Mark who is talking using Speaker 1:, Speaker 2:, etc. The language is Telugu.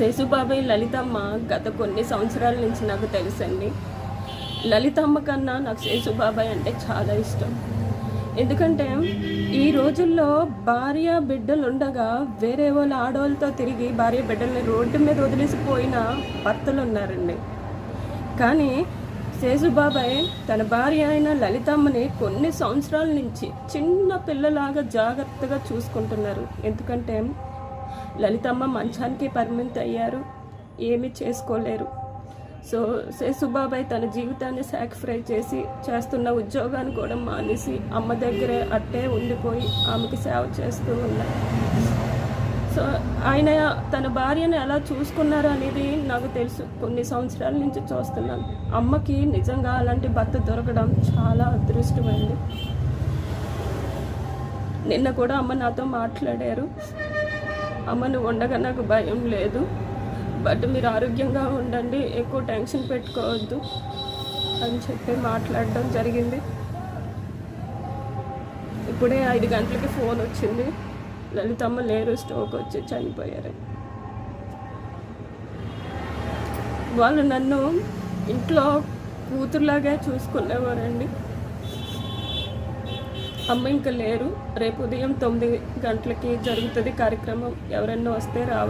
Speaker 1: శేషుబాబాయ్ లలితమ్మ గత కొన్ని సంవత్సరాల నుంచి నాకు తెలుసండి. లలితమ్మ కన్నా నాకు శేషుబాబాయ్ అంటే చాలా ఇష్టం. ఎందుకంటే ఈ రోజుల్లో భార్య బిడ్డలు ఉండగా వేరే వాళ్ళ ఆడవాళ్ళతో తిరిగి భార్య బిడ్డల్ని రోడ్డు మీద వదిలేసిపోయిన భర్తలు ఉన్నారండి కానీ శేషుబాబాయ్ తన భార్య అయిన లలితమ్మని కొన్ని సంవత్సరాల నుంచి చిన్న పిల్లలాగా జాగ్రత్తగా చూసుకుంటున్నారు. ఎందుకంటే లలితమ్మ మంచానికి పరిమితి అయ్యారు. ఏమీ చేసుకోలేరు. సో శేసుబాబాయ్ తన జీవితాన్ని సాక్రిఫై చేసి చేస్తున్న ఉద్యోగాన్ని కూడా మానేసి అమ్మ దగ్గరే అట్టే ఉండిపోయి ఆమెకి సేవ చేస్తూ ఉన్నారు. సో ఆయన తన భార్యను ఎలా చూసుకున్నారు అనేది నాకు తెలుసు. కొన్ని సంవత్సరాల నుంచి చూస్తున్నాను. అమ్మకి నిజంగా అలాంటి భర్త దొరకడం చాలా అదృష్టమైంది. నిన్న కూడా అమ్మ నాతో మాట్లాడారు. అమ్మను ఉండగా నాకు భయం లేదు. బట్ మీరు ఆరోగ్యంగా ఉండండి ఎక్కువ టెన్షన్ పెట్టుకోవద్దు అని చెప్పి మాట్లాడడం జరిగింది. ఇప్పుడే ఐదు గంటలకి ఫోన్ వచ్చింది. లలితమ్మ లేరు స్ట్రోక్ వచ్చి చనిపోయారు. వాళ్ళు నన్ను ఇంట్లో కూతురులాగే చూసుకునేవారండి. అమ్మ ఇంకా లేరు. రేపు ఉదయం తొమ్మిది గంటలకి జరుగుతుంది కార్యక్రమం. ఎవరైనా వస్తే రావాలి.